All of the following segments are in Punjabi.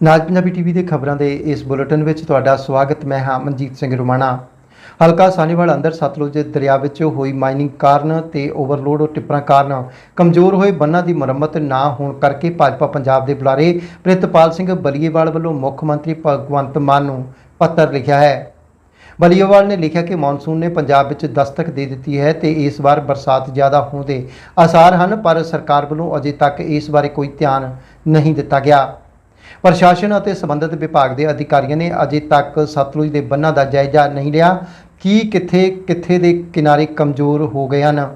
ਨਾਜ ਪੰਜਾਬੀ ਟੀਵੀ ਦੇ ਖਬਰਾਂ ਦੇ ਇਸ ਬੁਲੇਟਿਨ ਵਿੱਚ ਤੁਹਾਡਾ ਸਵਾਗਤ, ਮੈਂ ਹਾਂ ਮਨਜੀਤ ਸਿੰਘ ਰੁਮਾਣਾ। ਹਲਕਾ ਸਾਨੀਵਾਲ ਅੰਦਰ ਸਤਲੁਜ ਦਰਿਆ ਵਿੱਚ ਹੋਈ ਮਾਈਨਿੰਗ ਕਾਰਨ ਤੇ ਓਵਰਲੋਡ ਟਿੱਪਰਾਂ ਕਾਰਨ ਕਮਜ਼ੋਰ ਹੋਏ ਬੰਨਾਂ ਦੀ ਮੁਰੰਮਤ ਨਾ ਹੋਣ ਕਰਕੇ ਭਾਜਪਾ ਪੰਜਾਬ ਦੇ ਬੁਲਾਰੇ ਪ੍ਰਿਤਪਾਲ ਸਿੰਘ ਬਲੀਏਵਾਲ ਵੱਲੋਂ ਮੁੱਖ ਮੰਤਰੀ ਭਗਵੰਤ ਮਾਨ ਨੂੰ ਪੱਤਰ ਲਿਖਿਆ ਹੈ। ਬਲੀਏਵਾਲ ਨੇ ਲਿਖਿਆ ਕਿ ਮੌਨਸੂਨ ਨੇ ਪੰਜਾਬ ਵਿੱਚ ਦਸਤਕ ਦੇ ਦਿੱਤੀ ਹੈ ਤੇ ਇਸ ਵਾਰ ਬਰਸਾਤ ਜ਼ਿਆਦਾ ਹੋਣ ਦੇ ਆਸਾਰ ਹਨ, ਪਰ ਸਰਕਾਰ ਵੱਲੋਂ ਅਜੇ ਤੱਕ ਇਸ ਬਾਰੇ ਕੋਈ ਧਿਆਨ ਨਹੀਂ ਦਿੱਤਾ ਗਿਆ। ਪ੍ਰਸ਼ਾਸਨ ਅਤੇ ਸੰਬੰਧਿਤ ਵਿਭਾਗ ਦੇ ਅਧਿਕਾਰੀਆਂ ਨੇ ਅਜੇ ਤੱਕ ਸਤਲੁਜ ਦੇ ਬੰਨਾਂ ਦਾ ਜਾਇਜ਼ਾ ਨਹੀਂ ਲਿਆ। ਕੀ ਕਿੱਥੇ ਕਿੱਥੇ ਦੇ ਕਿਨਾਰੇ ਕਮਜ਼ੋਰ ਹੋ ਗਏ ਹਨ?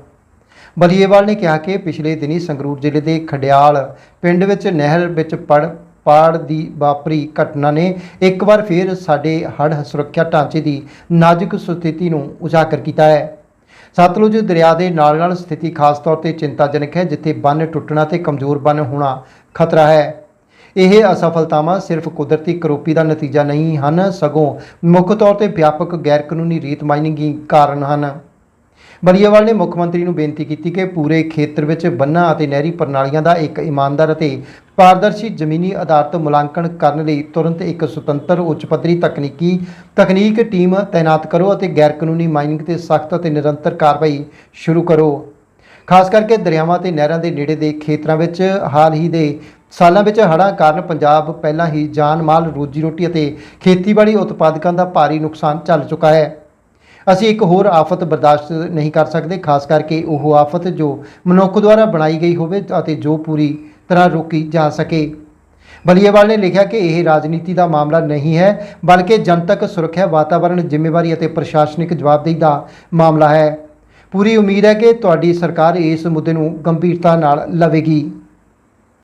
ਬਲੀਏਵਾਲ ਨੇ ਕਿਹਾ ਕਿ ਪਿਛਲੇ ਦਿਨੀ ਸੰਗਰੂਰ ਜ਼ਿਲ੍ਹੇ ਦੇ ਖਡਿਆਲ ਪਿੰਡ ਵਿੱਚ ਨਹਿਰ ਵਿੱਚ ਪੜ, ਪਾੜ ਦੀ ਵਾਪਰੀ ਘਟਨਾ ਨੇ ਇੱਕ ਵਾਰ ਫਿਰ ਸਾਡੇ ਹੜ੍ਹ ਸੁਰੱਖਿਆ ਢਾਂਚੇ ਦੀ ਨਾਜ਼ੁਕ ਸਥਿਤੀ ਨੂੰ ਉਜਾਗਰ ਕੀਤਾ ਹੈ। ਸਤਲੁਜ ਦਰਿਆ ਦੇ ਨਾਲ ਨਾਲ ਸਥਿਤੀ ਖਾਸ ਤੌਰ ਤੇ ਚਿੰਤਾਜਨਕ ਹੈ, ਜਿੱਥੇ ਬੰਨ ਟੁੱਟਣਾ ਤੇ ਕਮਜ਼ੋਰ ਬੰਨ ਹੋਣਾ ਖਤਰਾ ਹੈ। ਇਹ ਅਸਫਲਤਾਵਾਂ ਸਿਰਫ ਕੁਦਰਤੀ ਕਰੋਪੀ ਦਾ ਨਤੀਜਾ ਨਹੀਂ ਹਨ, ਸਗੋਂ ਮੁੱਖ ਤੌਰ ਤੇ ਵਿਆਪਕ ਗੈਰ ਕਾਨੂੰਨੀ ਰੀਤ ਮਾਈਨਿੰਗ ਕਾਰਨ ਹਨ। ਬਲੀਏਵਾਲ ਨੇ ਮੁੱਖ ਮੰਤਰੀ ਨੂੰ ਬੇਨਤੀ ਕੀਤੀ ਕਿ ਪੂਰੇ ਖੇਤਰ ਵਿੱਚ ਬੰਨਾਂ ਅਤੇ ਨਹਿਰੀ ਪ੍ਰਣਾਲੀਆਂ ਦਾ ਇੱਕ ਇਮਾਨਦਾਰ ਅਤੇ ਪਾਰਦਰਸ਼ੀ ਜ਼ਮੀਨੀ ਆਧਾਰਿਤ ਮੁਲਾਂਕਣ ਕਰਨ ਲਈ ਤੁਰੰਤ ਇੱਕ ਸੁਤੰਤਰ, ਉੱਚ ਪੱਧਰੀ ਤਕਨੀਕੀ ਤਕਨੀਕ ਟੀਮ ਤਾਇਨਾਤ ਕਰੋ ਅਤੇ ਗੈਰ ਕਾਨੂੰਨੀ ਮਾਈਨਿੰਗ ਤੇ ਸਖਤ ਅਤੇ ਨਿਰੰਤਰ ਕਾਰਵਾਈ ਸ਼ੁਰੂ ਕਰੋ। ਖਾਸ ਕਰਕੇ ਦਰਿਆਵਾਂ ਤੇ ਨਹਿਰਾਂ ਦੇ ਨੇੜੇ ਦੇ ਖੇਤਰਾਂ ਵਿੱਚ ਹਾਲ ਹੀ ਦੇ ਸਾਲਾਂ ਵਿੱਚ ਹੜ੍ਹਾਂ ਕਾਰਨ ਪੰਜਾਬ ਪਹਿਲਾਂ ਹੀ ਜਾਨ ਮਾਲ ਰੋਜੀ ਰੋਟੀ ਅਤੇ ਖੇਤੀਬਾੜੀ ਉਤਪਾਦਕਾਂ ਦਾ ਭਾਰੀ ਨੁਕਸਾਨ ਚੱਲ ਚੁੱਕਾ ਹੈ। ਅਸੀਂ ਇੱਕ ਹੋਰ ਆਫਤ ਬਰਦਾਸ਼ਤ ਨਹੀਂ ਕਰ ਸਕਦੇ, ਖਾਸ ਕਰਕੇ ਉਹ ਆਫਤ ਜੋ ਮਨੁੱਖ ਦੁਆਰਾ ਬਣਾਈ ਗਈ ਹੋਵੇ ਅਤੇ ਜੋ ਪੂਰੀ ਤਰ੍ਹਾਂ ਰੋਕੀ ਜਾ ਸਕੇ। ਬਲੀਏਵਾਲ ਨੇ ਲਿਖਿਆ ਕਿ ਇਹ ਰਾਜਨੀਤੀ ਦਾ ਮਾਮਲਾ ਨਹੀਂ ਹੈ, ਬਲਕਿ ਜਨਤਕ ਸੁਰੱਖਿਆ, ਵਾਤਾਵਰਣ ਜ਼ਿੰਮੇਵਾਰੀ ਅਤੇ ਪ੍ਰਸ਼ਾਸਨਿਕ ਜਵਾਬਦੇਹੀ ਦਾ ਮਾਮਲਾ ਹੈ। ਪੂਰੀ ਉਮੀਦ ਹੈ ਕਿ ਤੁਹਾਡੀ ਸਰਕਾਰ ਇਸ ਮੁੱਦੇ ਨੂੰ ਗੰਭੀਰਤਾ ਨਾਲ ਲਵੇਗੀ।